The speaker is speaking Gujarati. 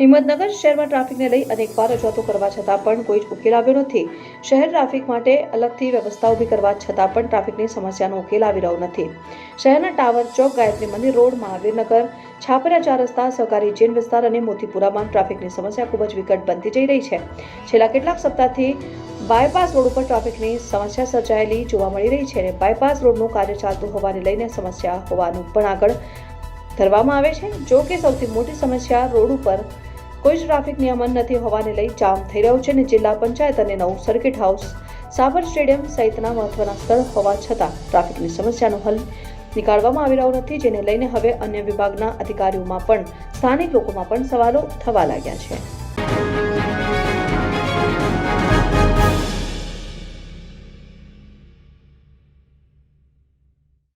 હિંમતનગર શહેરમાં ટ્રાફિકને લઈ અનેકવાર રજૂઆતો કરવા છતાં પણ કોઈ જ ઉકેલ આવ્યો નથી. શહેર ટ્રાફિક માટે અલગથી વ્યવસ્થા ઊભી કરવા છતાં પણ ટ્રાફિકની સમસ્યાનો ઉકેલ આવી રહ્યો નથી. શહેરના ટાવર ચોક, ગાયત્રી મંદિર રોડ મહાવીરનગર છાપરા ચાર રસ્તા, સહકારી જૈન વિસ્તાર અને મોતીપુરામાં ટ્રાફિકની સમસ્યા ખૂબ જ વિકટ બનતી જઈ રહી છે. છેલ્લા કેટલાક સપ્તાહથી બાયપાસ રોડ ઉપર ટ્રાફિકની સમસ્યા સર્જાયેલી જોવા મળી રહી છે અને બાયપાસ રોડનું કાર્ય ચાલતું હોવાને લઈને સમસ્યા હોવાનું પણ આગળ ધરવામાં આવે છે. જો કે સૌથી મોટી સમસ્યા રોડ ઉપર કોઈ જ ટ્રાફિક નિયમન નથી હોવાને લઈ જામ થઈ રહ્યો છે અને જિલ્લા પંચાયત અને નવું સર્કિટ હાઉસ સાબર સ્ટેડિયમ સહિતના મહત્વના સ્થળ હોવા છતાં ટ્રાફિકની સમસ્યાનો હલ નીકાળવામાં આવી રહ્યો નથી, જેને લઈને હવે અન્ય વિભાગના અધિકારીઓમાં પણ સ્થાનિક લોકોમાં પણ સવાલો થવા લાગ્યા છે.